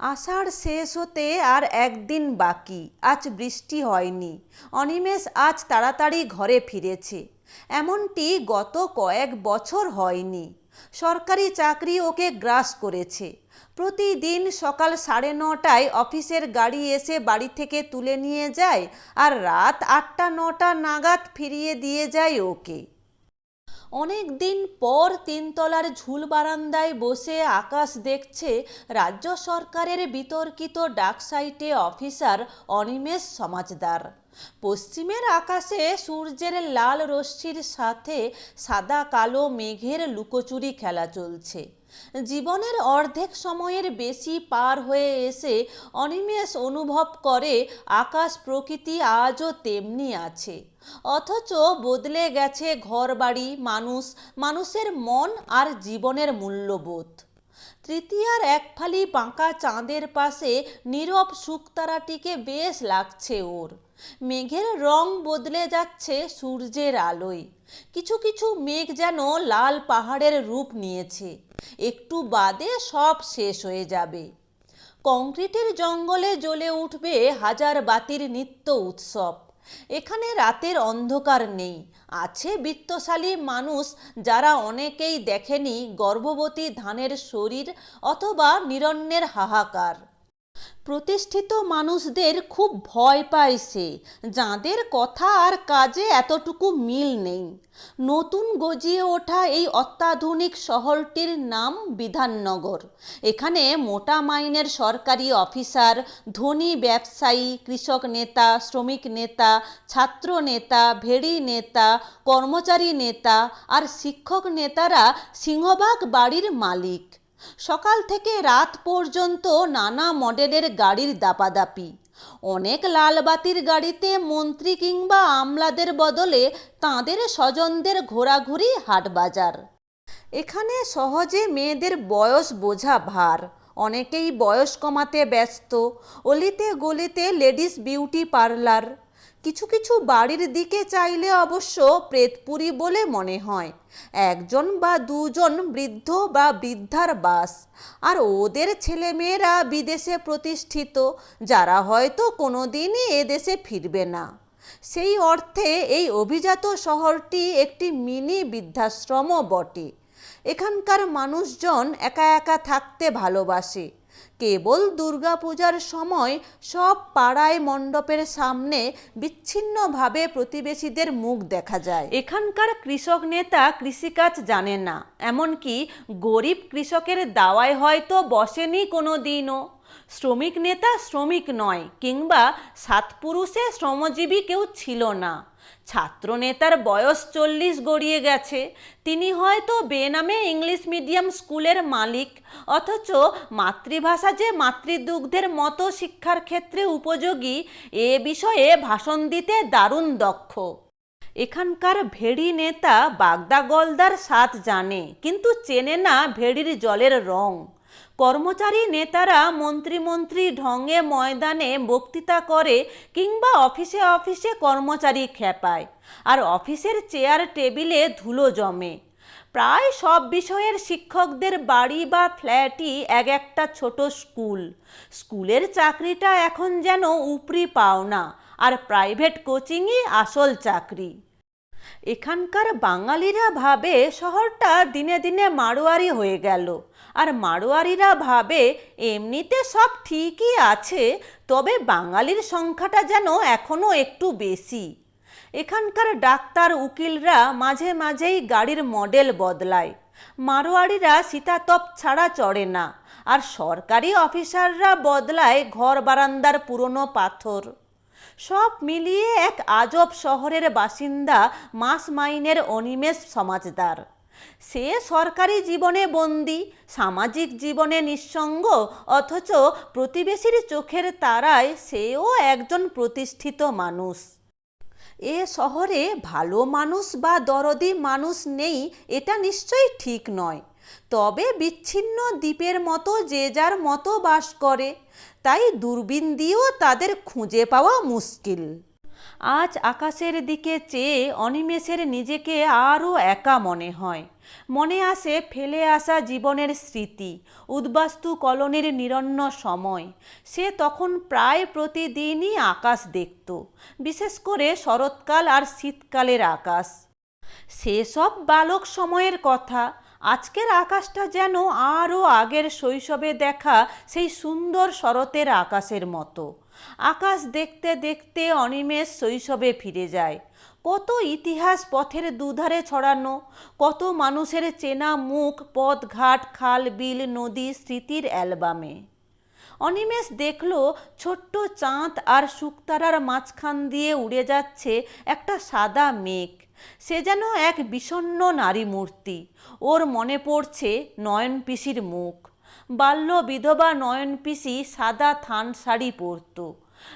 আষাঢ় শেষ হতে আর একদিন বাকি। আজ বৃষ্টি হয়নি। অনিমেষ আজ তাড়াতাড়ি ঘরে ফিরেছে। এমনটি গত কয়েক বছর হয়নি। সরকারি চাকরি ওকে গ্রাস করেছে। প্রতিদিন সকাল সাড়ে নটায় অফিসের গাড়ি এসে বাড়ি থেকে তুলে নিয়ে যায় আর রাত আটটা নটা নাগাদ ফিরিয়ে দিয়ে যায় ওকে। অনেক দিন পর তিনতলার ঝুল বারান্দায় বসে আকাশ দেখছে রাজ্য সরকারের বিতর্কিত ডাকসাইটে অফিসার অনিমেষ সমাজদার। পশ্চিমের আকাশে সূর্যের লাল রশ্মির সাথে সাদা কালো মেঘের লুকোচুরি খেলা চলছে। জীবনের অর্ধেক সময়ের বেশি পার হয়ে এসে অনিমেষ অনুভব করে, আকাশ প্রকৃতি আজও তেমনি আছে। অথচ বদলে গেছে ঘরবাড়ি, মানুষ, মানুষের মন আর জীবনের মূল্যবোধ। তৃতীয়ার এক ফালি বাঁকা চাঁদের পাশে নীরব শুকতারাটিকে বেশ লাগছে ওর। মেঘের রং বদলে যাচ্ছে সূর্যের আলোয়। কিছু কিছু মেঘ যেন লাল পাহাড়ের রূপ নিয়েছে। একটু বাদে সব শেষ হয়ে যাবে। কংক্রিটের জঙ্গলে জ্বলে উঠবে হাজার বাতির নিত্য উৎসব। এখানে রাতের অন্ধকার নেই। আছে বিত্তশালী মানুষ যারা অনেকেই দেখেনি গর্ভবতী ধানের শরীর অথবা নিরণ্যের হাহাকার। প্রতিষ্ঠিত মানুষদের খুব ভয় পায় সে, যাঁদের কথা আর কাজে এতটুকু মিল নেই। নতুন গজিয়ে ওঠা এই অত্যাধুনিক শহরটির নাম বিধাননগর। এখানে মোটা মাইনের সরকারি অফিসার, ধনী ব্যবসায়ী, কৃষক নেতা, শ্রমিক নেতা, ছাত্র নেতা, ভেড়ি নেতা, কর্মচারী নেতা আর শিক্ষক নেতারা সিংহবাগ বাড়ির মালিক। সকাল থেকে রাত পর্যন্ত নানা মডেলের গাড়ির দাপাদাপি। অনেক লালবাতির গাড়িতে মন্ত্রী কিংবা আমলাদের বদলে তাঁদের স্বজনদের ঘোরাঘুরি হাটবাজার। এখানে সহজে মেয়েদের বয়স বোঝা ভার। অনেকেই বয়স কমাতে ব্যস্ত। অলিতে গলিতে লেডিস বিউটি পার্লার। কিছু কিছু বাড়ির দিকে চাইলে অবশ্য প্রেতপুরি বলে মনে হয়। একজন বা দুজন বৃদ্ধ বা বৃদ্ধার বাস। আর ওদের ছেলেমেয়েরা বিদেশে প্রতিষ্ঠিত, যারা হয়তো কোনোদিনই এদেশে ফিরবে না। সেই অর্থে এই অভিজাত শহরটি একটি মিনি বৃদ্ধাশ্রমও বটে। এখানকার মানুষজন একা একা থাকতে ভালোবাসে। কেবল দুর্গাপূজার সময় সব পাড়ায় মণ্ডপের সামনে বিচ্ছিন্নভাবে প্রতিবেশীদের মুখ দেখা যায়। এখানকার কৃষক নেতা কৃষিকাজ জানে না, এমনকি গরিব কৃষকের দাওয়ায় হয়তো বসেনি কোনো দিনও শ্রমিক নেতা শ্রমিক নয়, কিংবা সাতপুরুষে শ্রমজীবী কেউ ছিল না। ছাত্রনেতার বয়স চল্লিশ গড়িয়ে গেছে। তিনি হয়তো বেনামে ইংলিশ মিডিয়াম স্কুলের মালিক, অথচ মাতৃভাষা যে মাতৃদুগ্ধের মতো শিক্ষার ক্ষেত্রে উপযোগী, এ বিষয়ে ভাষণ দিতে দারুণ দক্ষ। এখানকার ভেড়ি নেতা বাগদা গলদার স্বাদ জানে, কিন্তু চেনে না ভেড়ির জলের রং। কর্মচারী নেতারা মন্ত্রীমন্ত্রী ঢঙে ময়দানে বক্তৃতা করে কিংবা অফিসে অফিসে কর্মচারী খেপায়। আর অফিসের চেয়ার টেবিলে ধুলো জমে। প্রায় সব বিষয়ের শিক্ষকদের বাড়ি বা ফ্ল্যাটই এক একটা ছোট স্কুল। স্কুলের চাকরিটা এখন যেন উপরি পাওনা, আর প্রাইভেট কোচিংই আসল চাকরি। এখানকার বাঙালিরা ভাবে শহরটা দিনে দিনে মারোয়ারি হয়ে গেল। আর মারোয়ারিরা ভাবে এমনিতে সব ঠিকই আছে, তবে বাঙালির সংখ্যাটা যেন এখনও একটু বেশি। এখানকার ডাক্তার উকিলরা মাঝে মাঝেই গাড়ির মডেল বদলায়। মারোয়ারিরা শীতাতপ ছাড়া চড়ে না, আর সরকারি অফিসাররা বদলায় ঘর বারান্দার পুরনো পাথর। সব মিলিয়ে এক আজব শহরের বাসিন্দা মাস মাইনের অনিমেষ সমাজদার। সে সরকারি জীবনে বন্দি, সামাজিক জীবনে নিঃসঙ্গ, অথচ প্রতিবেশীর চোখের তারায় সেও একজন প্রতিষ্ঠিত মানুষ। এ শহরে ভালো মানুষ বা দরদি মানুষ নেই, এটা নিশ্চয়ই ঠিক নয়। তবে বিচ্ছিন্ন দ্বীপের মতো যে যার মতো বাস করে, তাই দূরবীন দিয়েও তাদের খুঁজে পাওয়া মুশকিল। আজ আকাশের দিকে চেয়ে অনিমেষের নিজেকে আরও একা মনে হয়। মনে আসে ফেলে আসা জীবনের স্মৃতি, উদ্বাস্তু কলনের নিরন্ন সময়। সে তখন প্রায় প্রতিদিনই আকাশ দেখত, বিশেষ করে শরৎকাল আর শীতকালের আকাশ। সেসব বালক সময়ের কথা, আজকের আকাশটা যেন আরও আগের শৈশবে দেখা সেই সুন্দর শরতের আকাশের মতো। আকাশ দেখতে দেখতে অনিমেষ শৈশবে ফিরে যায়। কত ইতিহাস পথের দুধারে ছড়ানো, কত মানুষের চেনা মুখ পথঘাট খাল, বিল, নদী, স্মৃতির অ্যালবামে। অনিমেষ দেখল ছোট্ট চাঁদ আর শুকতারার মাঝখান দিয়ে উড়ে যাচ্ছে একটা সাদা মেঘ। সে যেন এক বিষণ্ণ নারী মূর্তি ওর মনে পড়ছে নয়ন পিসির মুখ। বাল্য বিধবা নয়ন পিসি সাদা থান শাড়ি পরত।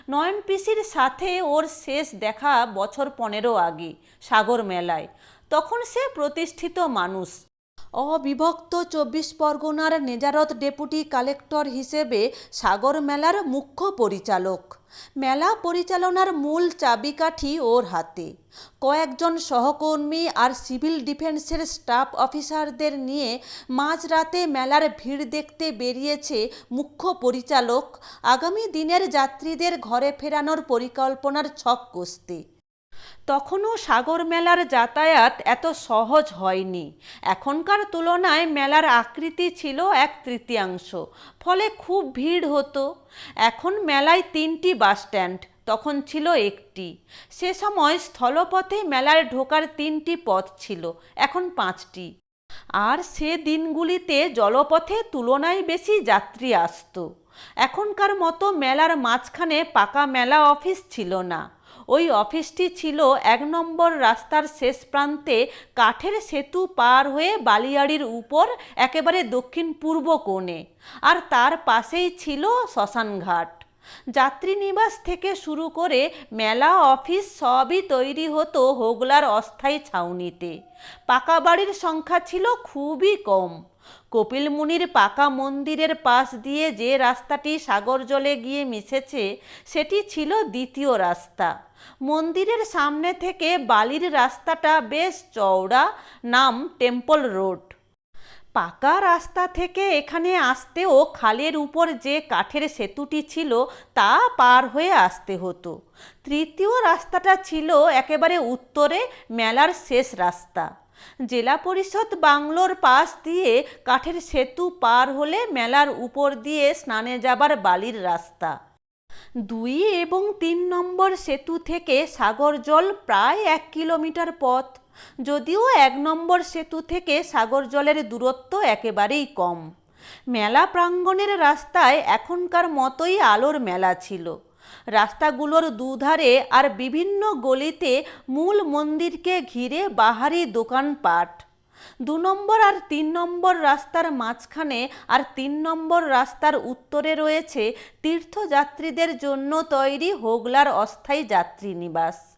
নয়ন পিসির সাথে ওর শেষ দেখা বছর পনেরো আগে, সাগর মেলায়। তখন সে প্রতিষ্ঠিত মানুষ। অবিভক্ত চব্বিশ পরগনার নেজারত ডেপুটি কালেক্টর হিসেবে সাগর মেলার মুখ্য পরিচালক। মেলা পরিচালনার মূল চাবিকাঠি ওর হাতে। কয়েকজন সহকর্মী আর সিভিল ডিফেন্সের স্টাফ অফিসারদের নিয়ে মাঝরাতে মেলার ভিড় দেখতে বেরিয়েছে মুখ্য পরিচালক। আগামী দিনের যাত্রীদের ঘরে ফেরানোর পরিকল্পনার ছক কষতে। তখনও সাগর মেলার যাতায়াত এত সহজ হয়নি। এখনকার তুলনায় মেলার আকৃতি ছিল এক তৃতীয়াংশ, ফলে খুব ভিড় হতো। এখন মেলায় তিনটি বাস স্ট্যান্ড, তখন ছিল একটি। সে সময় স্থলপথে মেলায় ঢোকার তিনটি পথ ছিল, এখন পাঁচটি। আর সে দিনগুলিতে জলপথে তুলনায় বেশি যাত্রী আসতো। এখনকার মতো মেলার মাঝখানে পাকা মেলা অফিস ছিল না। ওই অফিসটি ছিল এক নম্বর রাস্তার শেষ প্রান্তে কাঠের সেতু পার হয়ে বালিয়াড়ির উপর, একেবারে দক্ষিণ পূর্ব কোণে। আর তার পাশেই ছিল শ্মশানঘাট যাত্রী নিবাস থেকে শুরু করে মেলা অফিস সবই তৈরি হতো হোগলার অস্থায়ী ছাউনিতে। পাকা বাড়ির সংখ্যা ছিল খুবই কম। কপিল মুনির পাকা মন্দিরের পাশ দিয়ে যে রাস্তাটি সাগর জলে গিয়ে মিশেছে, সেটি ছিল দ্বিতীয় রাস্তা। মন্দিরের সামনে থেকে বালির রাস্তাটা বেশ চওড়া, নাম টেম্পল রোড। পাকা রাস্তা থেকে এখানে আসতেও খালের উপর যে কাঠের সেতুটি ছিল, তা পার হয়ে আসতে হতো। তৃতীয় রাস্তাটা ছিল একেবারে উত্তরে, মেলার শেষ রাস্তা। জেলা পরিষদ বাংলোর পাশ দিয়ে কাঠের সেতু পার হলে মেলার উপর দিয়ে স্নানে যাবার বালির রাস্তা। দুই এবং তিন নম্বর সেতু থেকে সাগর জল প্রায় এক কিলোমিটার পথ। যদিও এক নম্বর সেতু থেকে সাগর জলের দূরত্ব একেবারেই কম। মেলা প্রাঙ্গণের রাস্তায় এখনকার মতোই আলোর মেলা ছিল। রাস্তাগুলোর দুধারে আর বিভিন্ন গলিতে মূল মন্দিরকে ঘিরে বাহারি দোকানপাট। দু নম্বর আর তিন নম্বর রাস্তার মাঝখানে আর তিন নম্বর রাস্তার উত্তরে রয়েছে তীর্থযাত্রীদের জন্য তৈরি হোগলার অস্থায়ী যাত্রী নিবাস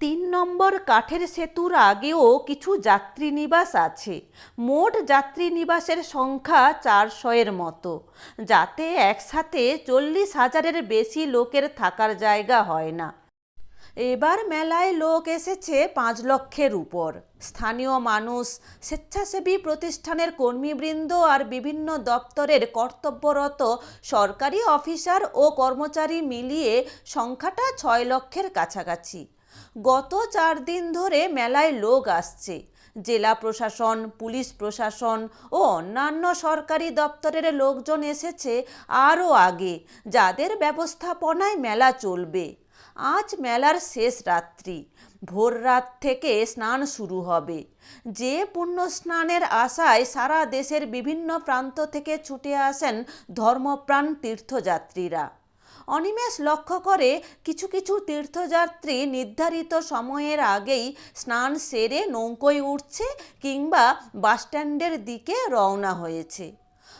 তিন নম্বর কাঠের সেতুর আগেও কিছু যাত্রী নিবাস আছে। মোট যাত্রী নিবাসের সংখ্যা চারশোয়ের মতো। যাতে একসাথে চল্লিশ হাজারের বেশি লোকের থাকার জায়গা হয় না। এবার মেলায় লোক এসেছে পাঁচ লক্ষের উপর। স্থানীয় মানুষ, স্বেচ্ছাসেবী প্রতিষ্ঠানের কর্মীবৃন্দ আর বিভিন্ন দপ্তরের কর্তব্যরত সরকারি অফিসার ও কর্মচারী মিলিয়ে সংখ্যাটা ছয় লক্ষের কাছাকাছি। গত চার দিন ধরে মেলায় লোক আসছে। জেলা প্রশাসন, পুলিশ প্রশাসন ও অন্যান্য সরকারি দপ্তরের লোকজন এসেছে আরও আগে, যাদের ব্যবস্থাপনায় মেলা চলবে। আজ মেলার শেষ রাত্রি। ভোর রাত থেকে স্নান শুরু হবে। যে পুণ্য স্নানের আশায় সারা দেশের বিভিন্ন প্রান্ত থেকে ছুটে আসেন ধর্মপ্রাণ তীর্থযাত্রীরা। অনিমেষ লক্ষ্য করে কিছু কিছু তীর্থযাত্রী নির্ধারিত সময়ের আগেই স্নান সেরে নৌকোয় উঠছে কিংবা বাসস্ট্যান্ডের দিকে রওনা হয়েছে।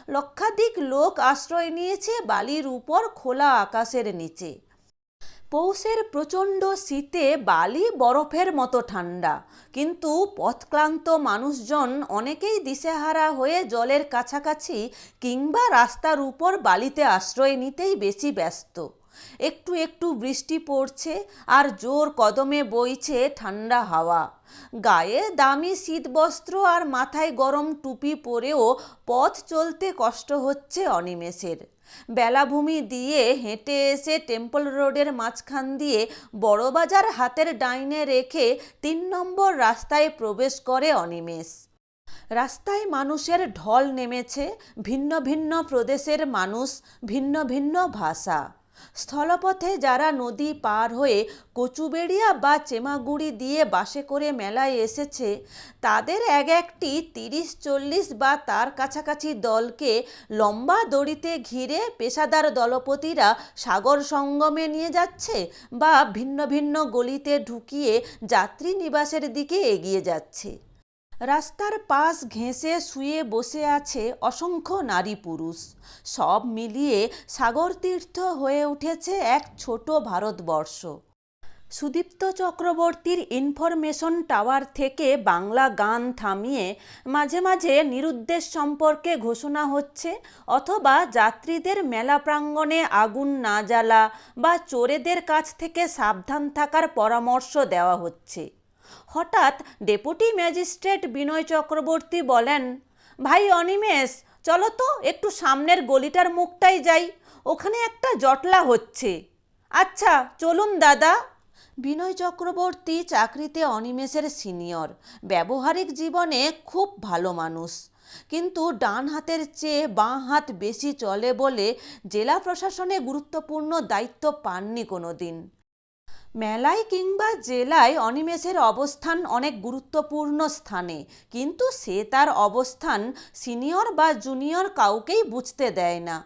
লক্ষাধিক লোক আশ্রয় নিয়েছে বালির উপর খোলা আকাশের নিচে। পৌষের প্রচণ্ড শীতে বালি বরফের মতো ঠান্ডা। কিন্তু পথক্লান্ত মানুষজন অনেকেই দিশেহারা হয়ে জলের কাছাকাছি কিংবা রাস্তার উপর বালিতে আশ্রয় নিতেই বেশি ব্যস্ত। একটু একটু বৃষ্টি পড়ছে আর জোর কদমে বইছে ঠান্ডা হাওয়া। গায়ে দামি শীতবস্ত্র আর মাথায় গরম টুপি পরেও পথ চলতে কষ্ট হচ্ছে অনিমেষের। বেলাভূমি দিয়ে হেঁটে এসে টেম্পল রোডের মাঝখান দিয়ে বড়বাজার হাতের ডাইনে রেখে তিন নম্বর রাস্তায় প্রবেশ করে অনিমেষ। রাস্তায় মানুষের ঢল নেমেছে, ভিন্ন ভিন্ন প্রদেশের মানুষ, ভিন্ন ভিন্ন ভাষা। স্থলপথে যারা নদী পার হয়ে কচুবেড়িয়া বা চেমাগুড়ি দিয়ে বাসে করে মেলায় এসেছে, তাদের এক একটি তিরিশ, চল্লিশ বা তার কাছাকাছি দলকে লম্বা দড়িতে ঘিরে পেশাদার দলপতিরা সাগর সঙ্গমে নিয়ে যাচ্ছে বা ভিন্ন ভিন্ন গলিতে ঢুকিয়ে যাত্রী নিবাসের দিকে এগিয়ে যাচ্ছে। রাস্তার পাশ ঘেঁষে শুয়ে বসে আছে অসংখ্য নারী পুরুষ। সব মিলিয়ে সাগর তীর্থ হয়ে উঠেছে এক ছোট ভারতবর্ষ। সুদীপ্ত চক্রবর্তীর ইনফরমেশন টাওয়ার থেকে বাংলা গান থামিয়ে মাঝে মাঝে নিরুদ্দেশ সম্পর্কে ঘোষণা হচ্ছে, অথবা যাত্রীদের মেলা প্রাঙ্গণে আগুন না জ্বালা বা চোরেদের কাছ থেকে সাবধান থাকার পরামর্শ দেওয়া হচ্ছে। হঠাৎ ডেপুটি ম্যাজিস্ট্রেট বিনয় চক্রবর্তী বলেন, ভাই অনিমেষ, চলো তো একটু সামনের গলিটার মুখটাই যাই, ওখানে একটা জটলা হচ্ছে। আচ্ছা চলুন দাদা। বিনয় চক্রবর্তী চাকরিতে অনিমেষের সিনিয়র, ব্যবহারিক জীবনে খুব ভালো মানুষ। কিন্তু ডান হাতের চেয়ে বাঁ হাত বেশি চলে বলে জেলা প্রশাসনে গুরুত্বপূর্ণ দায়িত্ব পাননি কোনো দিন মেলায় কিংবা জেলায় অনিমেষের অবস্থান অনেক গুরুত্বপূর্ণ স্থানে। কিন্তু সে তার অবস্থান সিনিয়র বা জুনিয়র কাউকেই বুঝতে দেয় না।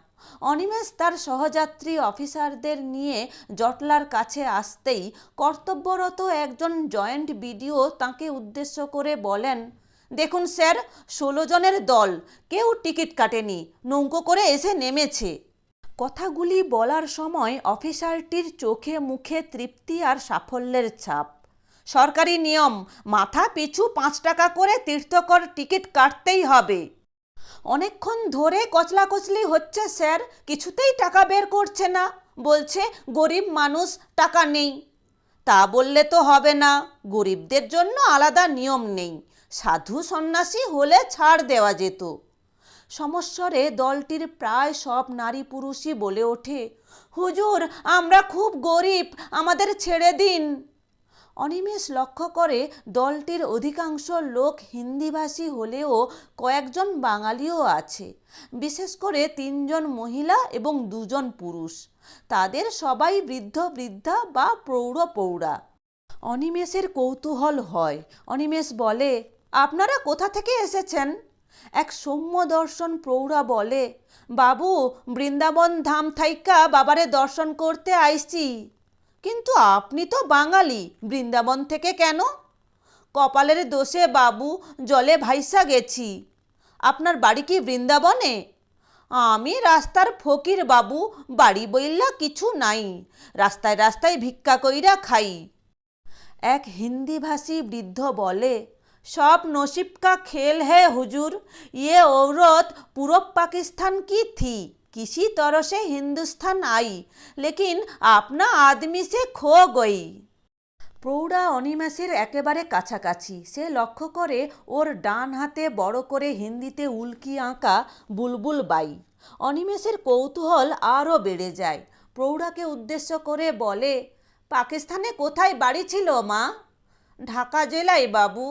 অনিমেষ তার সহযাত্রী অফিসারদের নিয়ে জটলার কাছে আসতেই কর্তব্যরত একজন জয়েন্ট বিডিও তাকে উদ্দেশ্য করে বলেন, দেখুন স্যার, ষোলো জনের দল, কেউ টিকিট কাটেনি, নৌকো করে এসে নেমেছে। কথাগুলি বলার সময় অফিসারটির চোখে মুখে তৃপ্তি আর সাফল্যের ছাপ। সরকারি নিয়ম, মাথা পিছু পাঁচ টাকা করে তীর্থকর টিকিট কাটতেই হবে। অনেকক্ষণ ধরে কচলাকচলি হচ্ছে, স্যার, কিছুতেই টাকা বের করছে না। বলছে, গরিব মানুষ, টাকা নেই। তা বললে তো হবে না, গরিবদের জন্য আলাদা নিয়ম নেই। সাধু সন্ন্যাসী হলে ছাড় দেওয়া যেত। সমস্বরে দলটির প্রায় সব নারী পুরুষই বলে ওঠে, হুজুর, আমরা খুব গরিব, আমাদের ছেড়ে দিন। অনিমেষ লক্ষ্য করে দলটির অধিকাংশ লোক হিন্দিভাষী হলেও কয়েকজন বাঙালিও আছে, বিশেষ করে তিনজন মহিলা এবং দুজন পুরুষ। তাদের সবাই বৃদ্ধ, বৃদ্ধা বা প্রৌঢ়, প্রৌঢ়া। অনিমেষের কৌতূহল হয়। অনিমেষ বলে, আপনারা কোথা থেকে এসেছেন? এক সৌম্য দর্শন প্রৌঢ়া বলে, বাবু, বৃন্দাবন ধাম থাইকা বাবারে দর্শন করতে আইসি কিন্তু আপনি তো বাঙালি, বৃন্দাবন থেকে কেন? কপালের দোষে বাবু, জলে ভাইসা গেছি। আপনার বাড়ি কি বৃন্দাবনে? আমি রাস্তার ফকির বাবু, বাড়ি বইল্লা কিছু নাই, রাস্তায় রাস্তায় ভিক্ষা কইরা খাই। এক হিন্দিভাষী বৃদ্ধ বলে সব नसीब का खेल है हुजूर ये औरत पूरब पाकिस्तान की थी किसी तरह से हिंदुस्तान आई लेकिन अपना आदमी से खो गई প্রৌঢ়া অনিমেষের একেবারে কাছাকাছি সে লক্ষ্য করে ওর ডান হাতে বড় করে হিন্দিতে উল্কি আঁকা বুলবুল বাই অনিমেষের কৌতূহল আরও বেড়ে যায় প্রৌঢ়াকে উদ্দেশ্য করে বলে পাকিস্তানে কোথায় বাড়ি ছিল মা ঢাকা জেলায় বাবু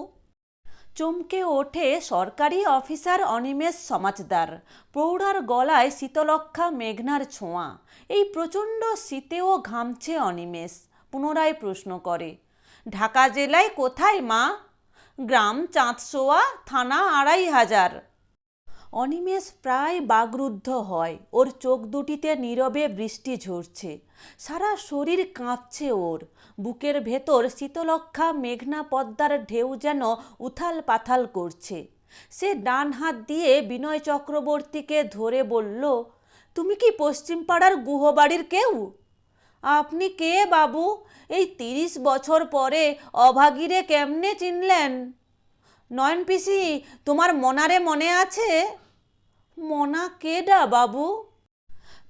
চমকে ওঠে সরকারি অফিসার অনিমেষ সমাজদার। প্রৌঢ়ার গলায় শীতলক্ষা মেঘনার ছোঁয়া। এই প্রচণ্ড শীতেও ঘামছে অনিমেষ, পুনরায় প্রশ্ন করে, ঢাকা জেলায় কোথায় মা? গ্রাম, চাঁদসোয়া, থানা, আড়াই হাজার। অনিমেষ প্রায় বাগরুদ্ধ হয়। ওর চোখ দুটিতে নীরবে বৃষ্টি ঝরছে। সারা শরীর কাঁপছে ওর। বুকের ভেতর শীতলক্ষা মেঘনা পদ্মার ঢেউ যেন উথাল পাথাল করছে। সে ডান হাত দিয়ে বিনয় চক্রবর্তীকে ধরে বলল, তুমি কি পশ্চিম পাড়ার গুহবাড়ির কেউ? আপনি কে বাবু? এই তিরিশ বছর পরে অভাগীরে কেমনে চিনলেন? নয়ন পিসি, তোমার মনারে মনে আছে? মনা কেডা বাবু?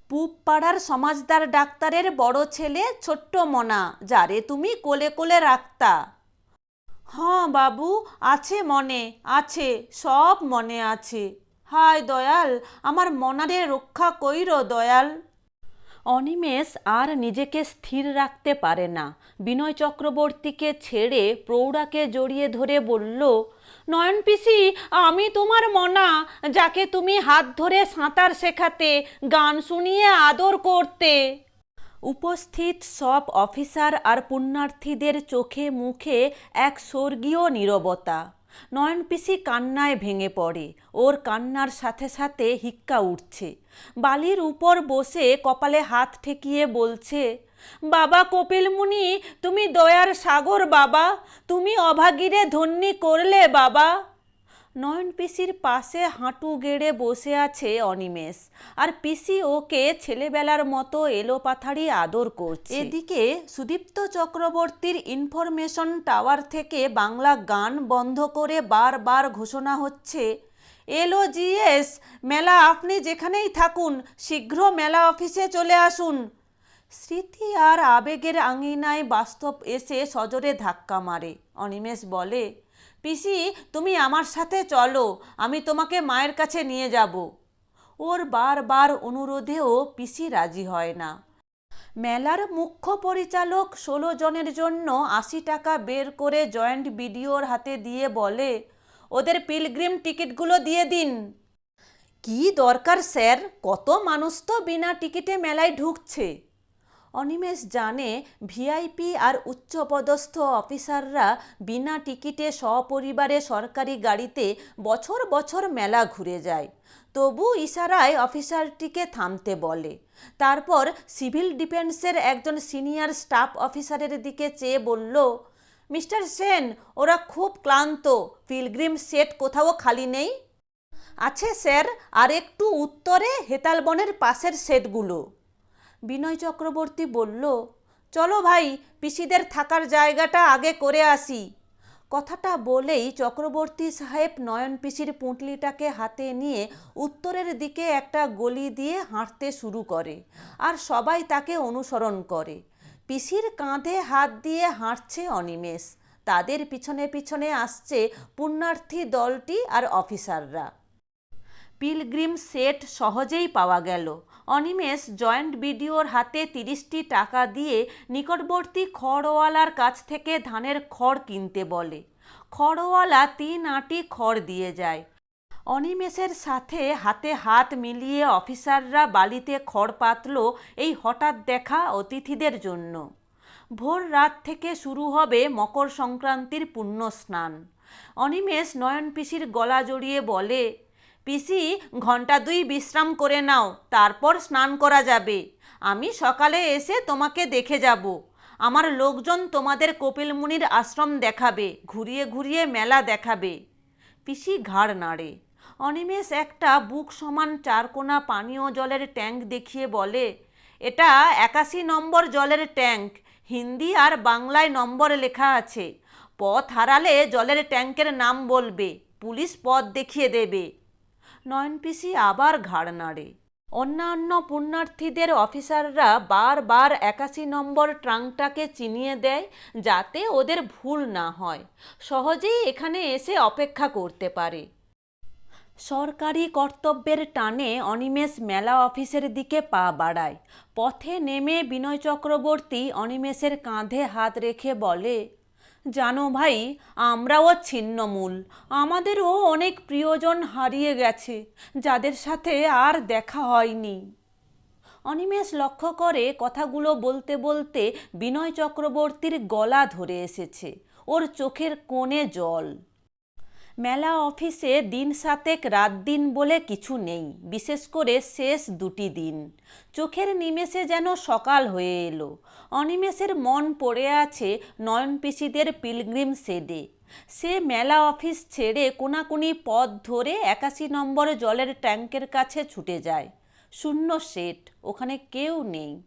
পূব পাড়ার সমাজদার ডাক্তারের বড় ছেলে ছোট্ট মনা, যারে তুমি কোলে কোলে রাখতা। হ্যাঁ বাবু, আছে মনে, আছে, সব মনে আছে। হায় দয়াল, আমার মনারে রক্ষা কইর দয়াল। অনিমেষ আর নিজেকে স্থির রাখতে পারে না। বিনয় চক্রবর্তীকে ছেড়ে প্রৌঢ়াকে জড়িয়ে ধরে বলল নয়ন পিসি, আমি তোমার মনা, যাকে তুমি হাত ধরে সাঁতার শেখাতে, গান শুনিয়ে আদর করতে। উপস্থিত সব অফিসার আর পুণ্যার্থীদের চোখে মুখে এক স্বর্গীয় নীরবতা। নয়ন পিসি কান্নায় ভেঙে পড়ে, ওর কান্নার সাথে সাথে হিক্কা উঠছে। বালির উপর বসে কপালে হাত ঠেকিয়ে বলছে বাবা কপিল মুনি, তুমি দয়ার সাগর বাবা, তুমি অভাগীরে ধন্যী করলে বাবা। নয়ন পিসির পাশে হাঁটু গেড়ে বসে আছে অনিমেষ। আর পিসি ওকে ছেলেবেলার মতো এলোপাথারি আদর করছে। এদিকে সুদীপ্ত চক্রবর্তীর ইনফরমেশন টাওয়ার থেকে বাংলা গান বন্ধ করে বারবার ঘোষণা হচ্ছে, এলো জিএস মেলা আপনি যেখানেই থাকুন, শীঘ্র মেলা অফিসে চলে আসুন। স্মৃতি আর আবেগের আঙিনায় বাস্তব এসে সজোরে ধাক্কা মারে। অনিমেষ বলে, পিসি, তুমি আমার সাথে চলো, আমি তোমাকে মায়ের কাছে নিয়ে যাব। ওর বারবার অনুরোধেও পিসি রাজি হয় না। মেলার মুখ্য পরিচালক ষোলো জনের জন্য আশি টাকা বের করে জয়েন্ট বিডিওর হাতে দিয়ে বলে, ওদের পিলগ্রিম টিকিটগুলো দিয়ে দিন। কি দরকার স্যার? কত মানুষ তো বিনা টিকিটে মেলায় ঢুকছে। অনিমেষ জানে ভিআইপি আর উচ্চপদস্থ অফিসাররা বিনা টিকিটে সপরিবারে সরকারি গাড়িতে বছর বছর মেলা ঘুরে যায়। তবু ইশারায় অফিসারটিকে থামতে বলে। তারপর সিভিল ডিফেন্সের একজন সিনিয়র স্টাফ অফিসারের দিকে চেয়ে বলল, মিস্টার সেন, ওরা খুব ক্লান্ত। পিলগ্রিম সেট কোথাও খালি নেই? আছে স্যার আর একটু উত্তরে হেতালবনের পাশের সেটগুলো। বিনয় চক্রবর্তী বলল, চলো ভাই, পিসিদের থাকার জায়গাটা আগে করে আসি। কথাটা বলেই চক্রবর্তী সাহেব নয়ন পিসির পুঁটলিটাকে হাতে নিয়ে উত্তরের দিকে একটা গলি দিয়ে হাঁটতে শুরু করে আর সবাই তাকে অনুসরণ করে। পিসির কাঁধে হাত দিয়ে হাঁটছে অনিমেষ। তাদের পিছনে পিছনে আসছে পুণ্যার্থী দলটি আর অফিসাররা। পিলগ্রিম সেট সহজেই পাওয়া গেল। অনিমেষ জয়েন্ট বিডিওর হাতে তিরিশটি টাকা দিয়ে নিকটবর্তী খড়ওয়ালার কাছ থেকে ধানের খড় কিনতে বলে। খড়ওয়ালা তিন আটি খড় দিয়ে যায়। অনিমেষের সাথে হাতে হাত মিলিয়ে অফিসাররা বালিতে খড় পাতল এই হঠাৎ দেখা অতিথিদের জন্য। ভোর রাত থেকে শুরু হবে মকর সংক্রান্তির পুণ্য স্নান। অনিমেষ নয়ন পিসির গলা জড়িয়ে বলে পিসি, ঘণ্টা দুই বিশ্রাম করে নাও, তারপর স্নান করা যাবে। আমি সকালে এসে তোমাকে দেখে যাব। আমার লোকজন তোমাদের কপিলমুনির আশ্রম দেখাবে, ঘুরিয়ে ঘুরিয়ে মেলা দেখাবে। পিসি ঘাড় নাড়ে। অনিমেষ একটা বুক সমান চারকোনা পানীয় জলের ট্যাঙ্ক দেখিয়ে বলে, এটা একাশি নম্বর জলের ট্যাঙ্ক। হিন্দি আর বাংলায় নম্বর লেখা আছে। পথ হারালে জলের ট্যাঙ্কের নাম বলবে। পুলিশ পথ দেখিয়ে দেবে। নয়ন পিসি আবার ঘাড় নাড়ে। অন্যান্য পুণ্যার্থীদের অফিসাররা বারবার একাশি নম্বর ট্রাঙ্কটাকে চিনিয়ে দেয় যাতে ওদের ভুল না হয়। সহজেই এখানে এসে অপেক্ষা করতে পারে। সরকারি কর্তব্যের টানে অনিমেষ মেলা অফিসের দিকে পা বাড়ায়। পথে নেমে বিনয় চক্রবর্তী অনিমেষের কাঁধে হাত রেখে বলে জানো ভাই, আমরাও ছিন্নমূল। আমাদেরও অনেক প্রিয়জন হারিয়ে গেছে, যাদের সাথে আর দেখা হয়নি। অনিমেষ লক্ষ্য করে কথাগুলো বলতে বলতে বিনয় চক্রবর্তীর গলা ধরে এসেছে। ওর চোখের কোণে জল। মেলা অফিসে দিন সাতেক রাত দিন বলে কিছু নেই, বিশেষ করে শেষ দুটি দিন। চোখের নিমেষে যেন সকাল হয়ে এলো। অনিমেষের মন পড়ে আছে নয়ন পিসিদের পিলগ্রিম শেডে। সে মেলা অফিস ছেড়ে কোনাকুনি পথ ধরে একাশি নম্বর জলের ট্যাঙ্কের কাছে ছুটে যায়। শূন্য সেট ওখানে কেউ নেই।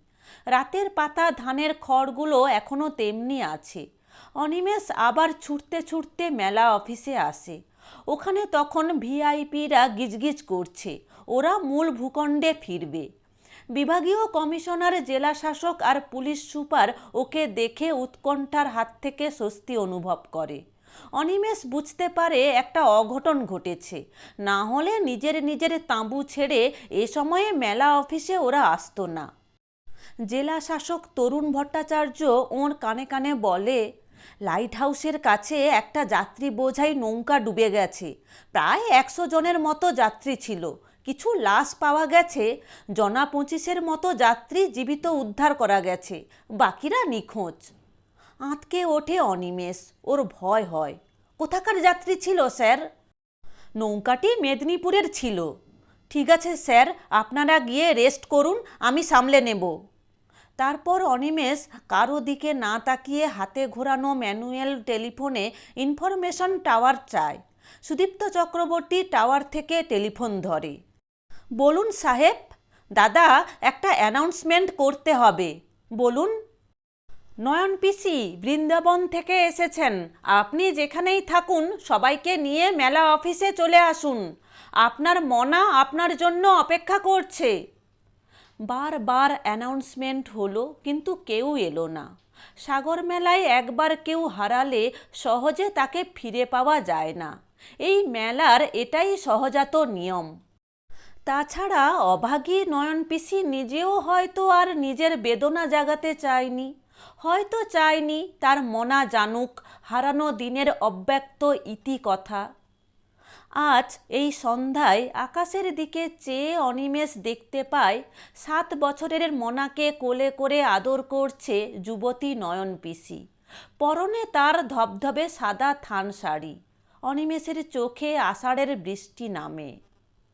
রাতের পাতা ধানের খড়গুলো এখনও তেমনি আছে। অনিমেষ আবার ছুটতে ছুটতে মেলা অফিসে আসে। ওখানে তখন ভিআইপিরা গিজগিজ করছে। ওরা মূল ভূখণ্ডে ফিরবে। বিভাগীয় কমিশনার, জেলা শাসক আর পুলিশ সুপার ওকে দেখে উৎকণ্ঠার হাত থেকে স্বস্তি অনুভব করে। অনিমেষ বুঝতে পারে একটা অঘটন ঘটেছে। না হলে নিজের নিজের তাঁবু ছেড়ে এ সময়ে মেলা অফিসে ওরা আসতো না। জেলা শাসক তরুণ ভট্টাচার্য ওর কানে কানে বলে লাইট হাউসের কাছে একটা যাত্রী বোঝাই নৌকা ডুবে গেছে। প্রায় একশো জনের মতো যাত্রী ছিল। কিছু লাশ পাওয়া গেছে। জনা পঁচিশের মতো যাত্রী জীবিত উদ্ধার করা গেছে। বাকিরা নিখোঁজ। আঁতকে ওঠে অনিমেষ। ওর ভয় হয়। কোথাকার যাত্রী ছিল, স্যার? নৌকাটি মেদিনীপুরের ছিল। ঠিক আছে, স্যার। আপনারা গিয়ে রেস্ট করুন, আমি সামলে নেব। তারপর অনিমেষ কারও দিকে না তাকিয়ে হাতে ঘোরানো ম্যানুয়াল টেলিফোনে ইনফরমেশন টাওয়ার চায়। সুদীপ্ত চক্রবর্তী টাওয়ার থেকে টেলিফোন ধরে। বলুন সাহেব, দাদা, একটা অ্যানাউন্সমেন্ট করতে হবে। বলুন। নয়ন পিসি, বৃন্দাবন থেকে এসেছেন। আপনি যেখানেই থাকুন, সবাইকে নিয়ে মেলা অফিসে চলে আসুন। আপনার মনা আপনার জন্য অপেক্ষা করছে। বারবার অ্যানাউন্সমেন্ট হলো, কিন্তু কেউ এলো না। সাগর মেলায় একবার কেউ হারালে সহজে তাকে ফিরে পাওয়া যায় না। এই মেলার এটাই সহজাত নিয়ম। তাছাড়া অভাগী নয়ন পিসি নিজেও হয়তো আর নিজের বেদনা জাগাতে চায়নি। হয়তো চায়নি তার মনা জানুক, হারানো দিনের অব্যক্ত ইতি কথা আজ এই সন্ধ্যায় আকাশের দিকে চেয়ে অনিমেষ দেখতে পায়, সাত বছরের মনাকে কোলে করে আদর করছে যুবতী নয়ন পিসি। পরনে তার ধবধবে সাদা থান শাড়ি। অনিমেষের চোখে আষাঢ়ের বৃষ্টি নামে।